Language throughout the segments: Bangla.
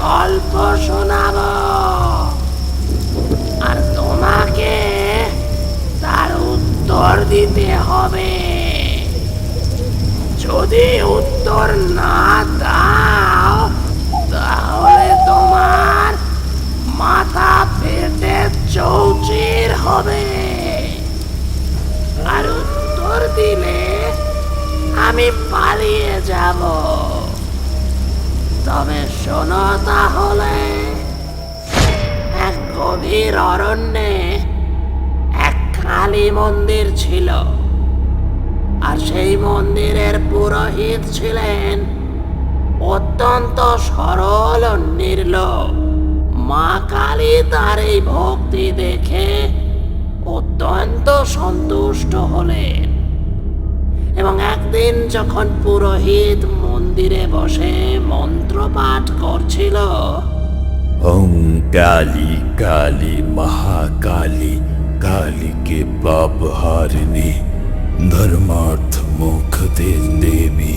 গল্প শোনাবো। আর তোমাকে তার উত্তর দিতে হবে। যদি উত্তর না দাও, তাহলে তোমার মাথা পেটে চৌচির হবে। আর উত্তর দিলে আমি পালিয়ে যাব। তবে শোনো তাহলে, এক গভীর অরণ্যে এক কালী মন্দির ছিল। আর সেই মন্দিরের পুরোহিত ছিলেন অত্যন্ত সরল ও নির্লোভ। মা কালী তার এই ভক্তি দেখে অত্যন্ত সন্তুষ্ট হলেন। এবং একদিন যখন পুরোহিত মন্দিরে বসে মন্ত্র পাঠ করছিল, ওম কালী কালী মহাকালী, কালীকে পাপ হারিনী धर्मार्थ मोक्षते देवी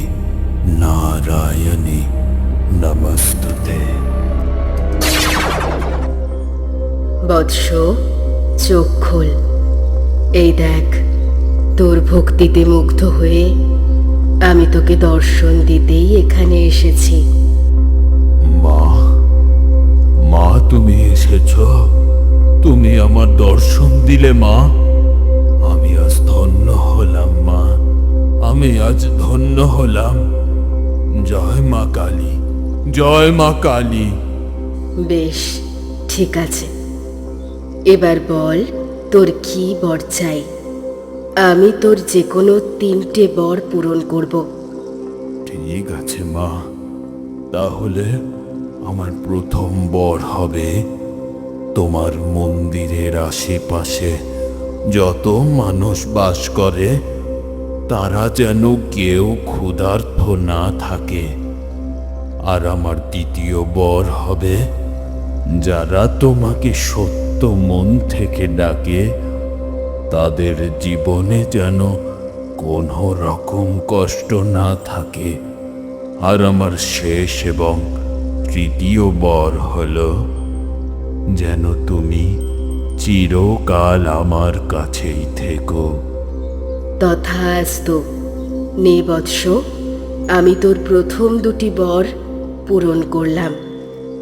नारायणी नमस्तुते বৎস চোখ খোল এই দেখ তোর ভক্তিতে মুগ্ধ হয়ে আমি তোকে দর্শন দিতেই এখানে এসেছি মা মা তুমি এসেছ তুমি আমার দর্শন দিলে মা আমি আজ ধন্য হলাম। জয় মা কালী জয় মা কালী। বেশ ঠিক আছে। এবার বল তোর কি বর চাই? আমি তোর যে কোনো তিনটে বর পূরণ করব। ঠিক আছে মা। তাহলে আমার প্রথম বর হবে তোমার মন্দিরের আশেপাশে। যত মানুষ বাস করে তারা যেন কেউ ক্ষুধার্থ না থাকে। আর আমার দ্বিতীয় বর হবে, যারা তোমাকে সত্য মন থেকে ডাকে, তাদের জীবনে যেন কোনো রকম কষ্ট না থাকে। আর আমার শেষ এবং তৃতীয় বর হল, যেন তুমি চিরকাল আমার কাছেই থেকো। তথাস্তু। নে বৎস আমি তোর প্রথম দুটি বর পূরণ করলাম।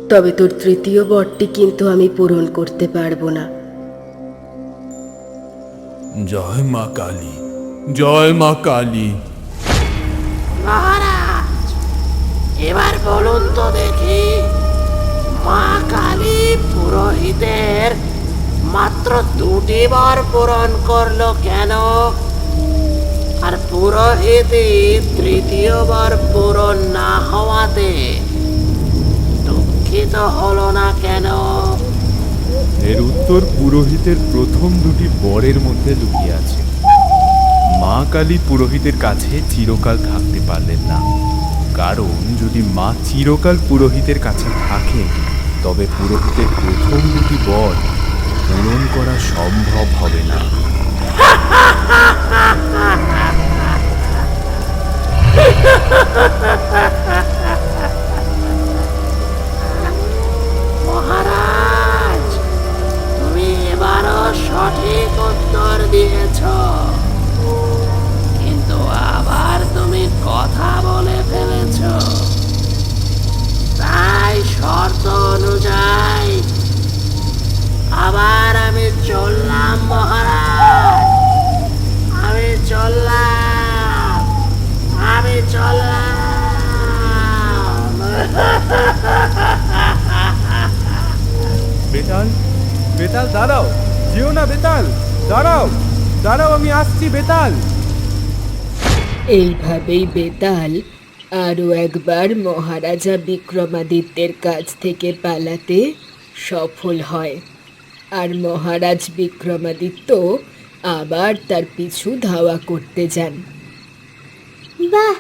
তবে তোর তৃতীয় বরটি কিন্তু আমি পূরণ করতে পারব না। জয় মা কালী জয় মা কালী। মহারাজ এবার বলুন তো দেখি মা কালী পুরোহিতের মাত্র দুটি বার পূরণ করল কেন? আর পুরোহিতই তৃতীয়বার পূরণ না হওয়াতে দুঃখিত হলো না কেন? এর উত্তর পুরোহিতের প্রথম দুটি বরের মধ্যে লুকিয়ে আছে। মা কালী পুরোহিতের কাছে চিরকাল থাকতে পারলেন না। কারণ যদি মা চিরকাল পুরোহিতের কাছে থাকে তবে পুরোহিতের প্রথম দুটি বর পূরণ করা সম্ভব হবে না। মহারাজ তুমি এবারও সঠিক উত্তর দিয়েছ। বেতাল। দাঁড়াও দাঁড়াও আমি আসছি বেতাল। এইভাবেই বেতাল আরও একবার মহারাজা বিক্রমাদিত্যের কাছ থেকে পালাতে সফল হয়। আর মহারাজ বিক্রমাদিত্য আবার তার পিছু ধাওয়া করতে যান। বাহ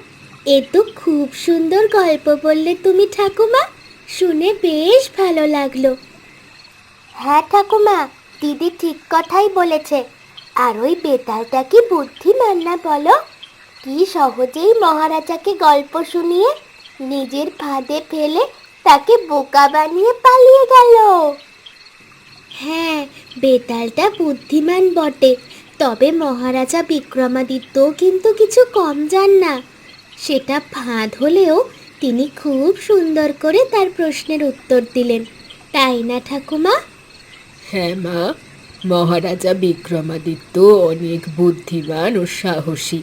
এ তো খুব সুন্দর গল্প বললে তুমি ঠাকুমা। শুনে বেশ ভালো লাগল। হ্যাঁ ঠাকুমা দিদি ঠিক কথাই বলেছে। আর ওই বেতালটা কি বুদ্ধিমান না বলো? কি সহজেই মহারাজাকে গল্প শুনিয়ে নিজের ফাঁদে ফেলে তাকে বোকা বানিয়ে পালিয়ে গেল। হ্যাঁ বেতালটা বুদ্ধিমান বটে। তবে মহারাজা বিক্রমাদিত্যও কিন্তু কিছু কম যান না। সেটা ফাঁদ হলেও তিনি খুব সুন্দর করে তার প্রশ্নের উত্তর দিলেন। তাই না ঠাকুমা? হ্যাঁ মা। মহারাজা বিক্রমাদিত্য অনেক বুদ্ধিমান ও সাহসী।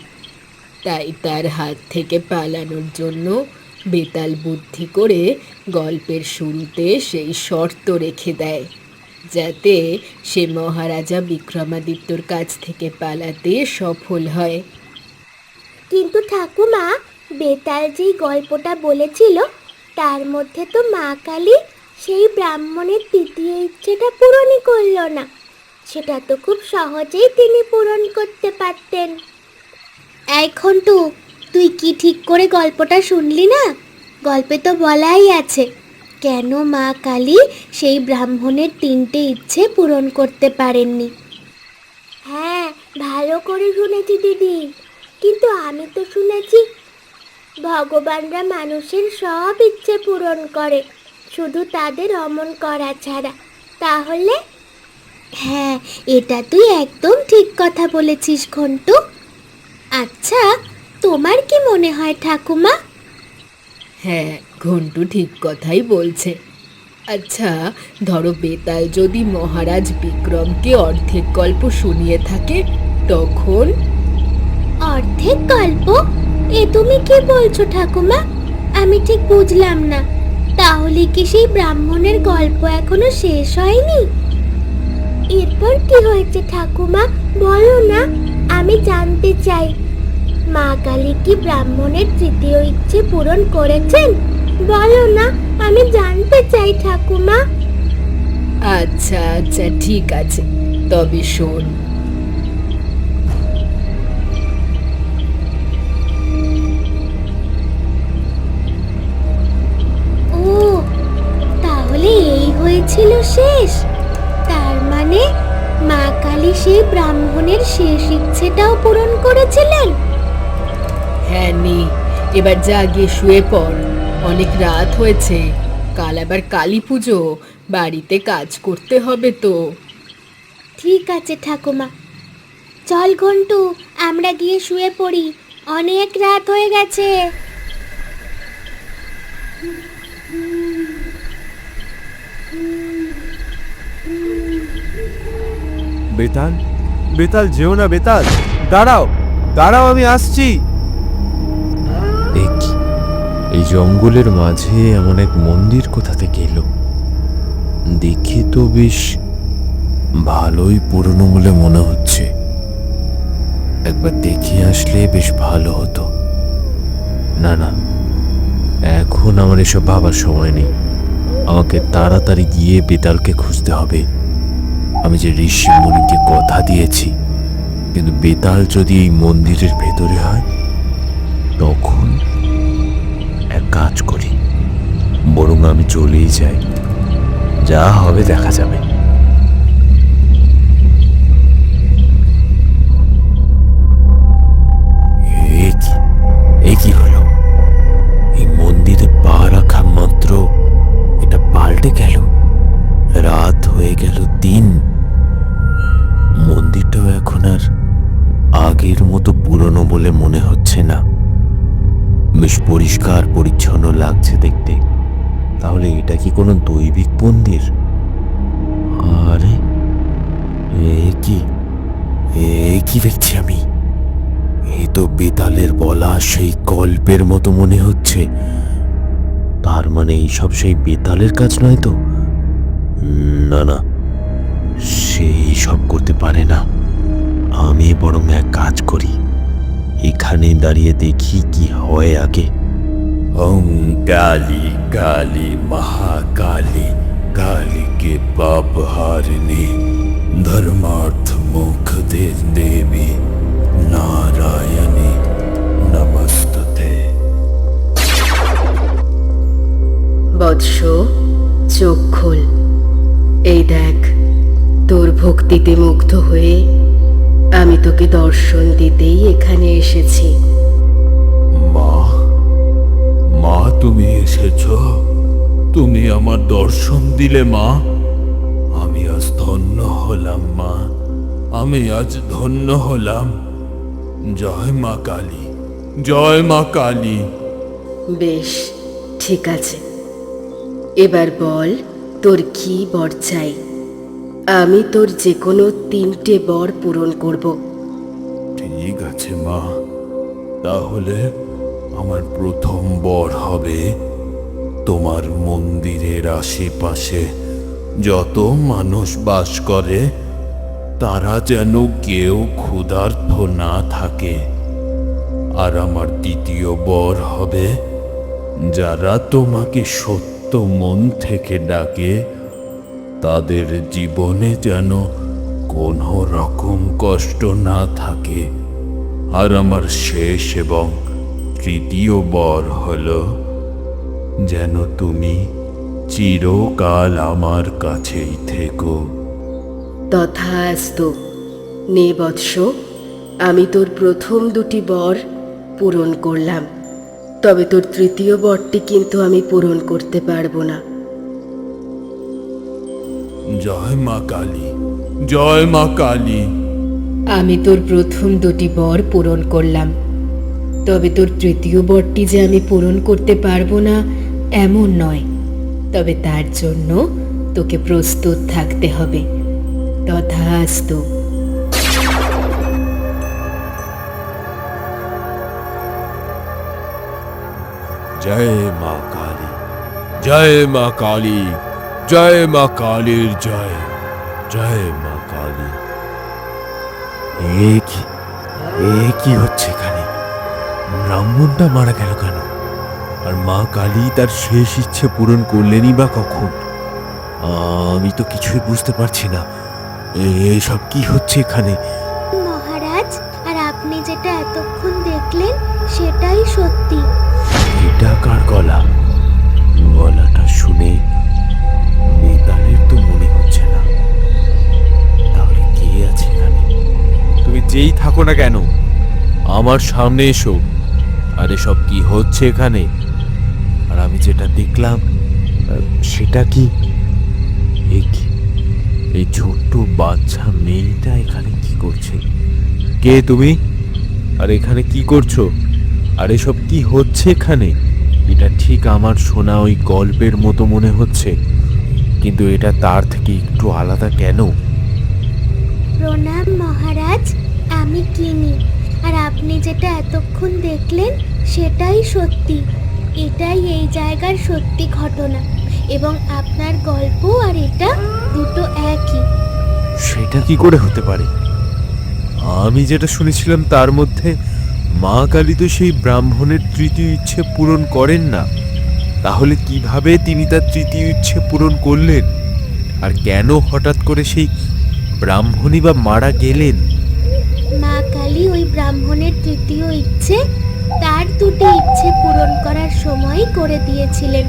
তাই তার হাত থেকে পালানোর জন্য বেতাল বুদ্ধি করে গল্পের শুরুতে সেই শর্ত রেখে দেয়, যাতে সে মহারাজা বিক্রমাদিত্যর কাছ থেকে পালাতে সফল হয়। কিন্তু ঠাকুমা, বেতাল যেই গল্পটা বলেছিল, তার মধ্যে তো মা কালী সেই ব্রাহ্মণের তৃতীয় ইচ্ছেটা পূরণই করল না। সেটা তো খুব সহজেই তিনি পূরণ করতে পারতেন। এখন তো তুই কি ঠিক করে গল্পটা শুনলি না? গল্পে তো বলাই আছে, কেন মা কালী সেই ব্রাহ্মণের তিনটে ইচ্ছে পূরণ করতে পারেননি? হ্যাঁ ভালো করে শুনেছি দিদি, কিন্তু আমি তো শুনেছি, ভগবানরা মানুষের সব ইচ্ছে পূরণ করে। শুধু তাদের অমন করা ছাড়া তাহলে? হ্যাঁ এটা তুই একদম ঠিক কথা বলেছিস ঘন্টু। আচ্ছা তোমার কি মনে হয় ঠাকুমা? হ্যাঁ ঘন্টু ঠিক কথাই বলছে। আচ্ছা ধরো বেতাল যদি মহারাজ বিক্রমকে অর্ধেক গল্প শুনিয়ে থাকে তখন? অর্ধেক গল্প? এ তুমি কি বলছো ঠাকুমা? আমি ঠিক বুঝলাম না। তাহলে কি সেই ব্রাহ্মণের গল্প এখনও শেষ হয়নি? এরপর কি হয়েছে ঠাকুমা, বলো না, আমি জানতে চাই। মা কালী কি ব্রাহ্মণের তৃতীয় ইচ্ছে পূরণ করেছেন? বলো না, আমি জানতে চাই ঠাকুমা। আচ্ছা আচ্ছা ঠিক আছে। তবে শোন হয়েছিল শেষ। তার মানে মা কালী সেই ব্রাহ্মণের শেষ ইচ্ছেটাও পূরণ করেছিলেন। হ্যাঁ নে এবার যা গিয়ে শুয়ে পড়। অনেক রাত হয়েছে কাল আবার কালী পুজো বাড়িতে কাজ করতে হবে তো। ঠিক আছে ঠাকুমা। চল ঘন্টু আমরা গিয়ে শুয়ে পড়ি। অনেক রাত হয়ে গেছে। বেতাল? বেতাল, যেও না বেতাল। দাঁড়াও দাঁড়াও, আমি আসছি। এই জঙ্গলের মাঝে এমন এক মন্দির কোথা থেকে এলো? দেখে তো বেশ ভালোই পুরনো বলে মনে হচ্ছে। একবার দেখে আসলে বেশ ভালো হতো। না না, এখন আমার এসব ভাবার সময় নেই। আমাকে তাড়াতাড়ি গিয়ে বেতালকে খুঁজতে হবে। আমি যে ঋষি মুনিকে কথা দিয়েছি, কিন্তু বেতাল যদি এই মন্দিরের ভেতরে হয়, তখন এক কাজ করি। বরং আমি চলেই যাই। যা হবে দেখা যাবে। লাগছে দেখতে। তাহলে এটা কি কোনো দৈবিক মন্দির? আরে, এ কি? এ কি দেখছি আমি? এ তো বেতালের বলা সেই গল্পের মতো মনে হচ্ছে। তার মানে এইসব সেই বেতালের কাজ নয় তো? না না সেই সব করতে পারে না। আমি বরং এক কাজ করি। এখানে দাঁড়িয়ে দেখি কি হয় আগে। ওম কালী কালী মহাকালী কালীকে পাপ ধর্মার্থ মুখ দে দেবী নারায়ণী নমস্ততে। বৎস, চোখ খোল। এই দেখ, তোর ভক্তিতে মুগ্ধ হয়ে আমি তোকে দর্শন দিতেই এখানে এসেছি। মা তুমি এসেছ। তুমি আমার দর্শন দিলে মা। আমি আজ ধন্য হলাম মা। আমি আজ ধন্য হলাম। জয় মা কালী জয় মা কালী। বেশ ঠিক আছে। এবার বল তোর কি বর চাই? আমি তোর যে কোনো তিনটে বর পূরণ করব। ঠিক আছে মা। তাহলে আমার প্রথম বর হবে তোমার মন্দিরের আশেপাশে। যত মানুষ বাস করে, তারা যেন কেউ ক্ষুধার্থ না থাকে। আর আমার দ্বিতীয় বর হবে যারা তোমাকে সত্য মন থেকে ডাকে। তাদের জীবনে যেন কোনো রকম কষ্ট না থাকে। আর আমার শেষ এবং তৃতীয় বর হলো যেন তুমি চিরকাল আমার কাছেই থেকো। তথাস্তু নে বৎস আমি তোর প্রথম দুটি বর পূরণ করলাম। তবে তোর তৃতীয় বরটি কিন্তু আমি পূরণ করতে পারব না। জয় মা কালী জয় মা কালী। আমি তোর প্রথম দুটি বর পূরণ করলাম। তবে তোর তৃতীয় বরটি যে আমি পূরণ করতে পারব না, এমন নয়। তবে তার জন্য তোকে প্রস্তুত থাকতে হবে। তথাস্তু। জয় মা কালী, জয় মা কালী, জয় মা কালীর জয় জয় মা কালী। এ কি, এ হচ্ছে এখানে? ব্রাহ্মণটা মারা গেল কেন? আর মা কালী তার শেষ ইচ্ছে পূরণ করলেনই বা কখন? আমি তো কিছুই বুঝতে পারছি না। এসব কি হচ্ছে এখানে? মহারাজ আর আপনি যেটা এতক্ষণ দেখলেন সেটাই সত্যি। এটা কার গলা? গলাটা শুনে নেতালের তো মনে হচ্ছে না। তাহলে কে আছে এখানে? তুমি যেই থাকো না কেন আমার সামনে এসো। আর এসব কি হচ্ছে এখানে? আর আমি যেটা দেখলাম সেটা কি? এই ছোট্ট বাচ্চা মেয়েটা এখানে কি করছে? কে তুমি? আর এখানে কি করছ? আর এসব কি হচ্ছে এখানে? এটা ঠিক আমার শোনা ওই গল্পের মতো মনে হচ্ছে। কিন্তু এটা তার থেকে একটু আলাদা কেন? প্রণাম মহারাজ, আমি কিনি। আর আপনি যেটা এতক্ষণ দেখলেন সেটাই সত্যি। এটাই এই জায়গার সত্যি ঘটনা। এবং আপনার গল্প আর এটা দুটো একই। সেটা কি করে হতে পারে? আমি যেটা শুনেছিলাম তার মধ্যে মা কালী তো সেই ব্রাহ্মণের তৃতীয় ইচ্ছে পূরণ করেন না। তাহলে কীভাবে তিনি তার তৃতীয় ইচ্ছে পূরণ করলেন? আর কেন হঠাৎ করে সেই ব্রাহ্মণই বা মারা গেলেন? মা ব্রাহ্মণের তৃতীয় ইচ্ছে তার দুটি ইচ্ছে পূরণ করার সময় করে দিয়েছিলেন।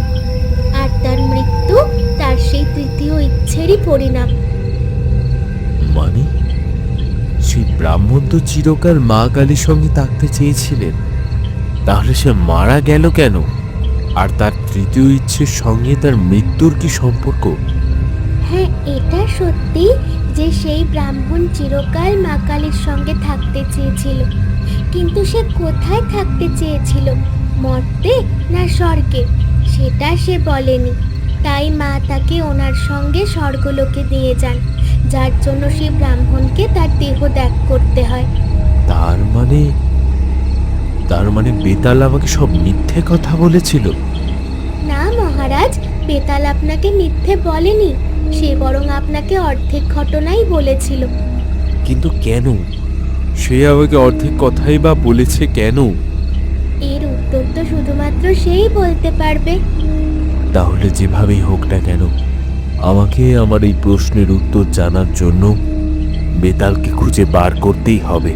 আর তার মৃত্যু তার সেই তৃতীয় ইচ্ছেরই পরিণাম। মানে? সেই ব্রাহ্মণ তো চিরকাল মা কালীর সঙ্গে থাকতে চেয়েছিলেন। তাহলে সে মারা গেল কেন? আর তার তৃতীয় ইচ্ছের সঙ্গে তার মৃত্যুর কি সম্পর্ক? হ্যাঁ এটা সত্যি যে সেই ব্রাহ্মণ চিরকাল মা কালীর সঙ্গে থাকতে চেয়েছিল। কিন্তু সে কোথায় থাকতে চেয়েছিল? মর্তে না স্বর্গে? সেটা সে বলেনি। তাই মা তাকে ওনার সঙ্গে স্বর্গলোকে দিয়ে যান। যার জন্য সেই ব্রাহ্মণকে তার দেহ ত্যাগ করতে হয়। তার মানে তার মানে বেতাল আমাকে সব মিথ্যে কথা বলেছিল। না মহারাজ বেতাল আপনাকে মিথ্যে বলেনি। সে বরং আপনাকে অর্ধেক ঘটনাই বলেছিল। কিন্তু কেন? সে আমাকে অর্ধেক কথাই বা বলেছে কেন? এর উত্তর তো শুধুমাত্র সেই বলতে পারবে। তাহলে যেভাবেই হোক না কেন আমাকে আমার এই প্রশ্নের উত্তর জানার জন্য বেতালকে খুঁজে বার করতেই হবে।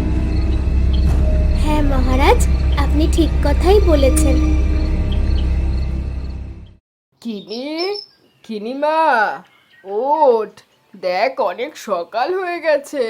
হ্যাঁ মহারাজ আপনি ঠিক কথাই বলেছেন। কিনি কিনিমা ওঠ দেখ অনেক সকাল হয়ে গেছে।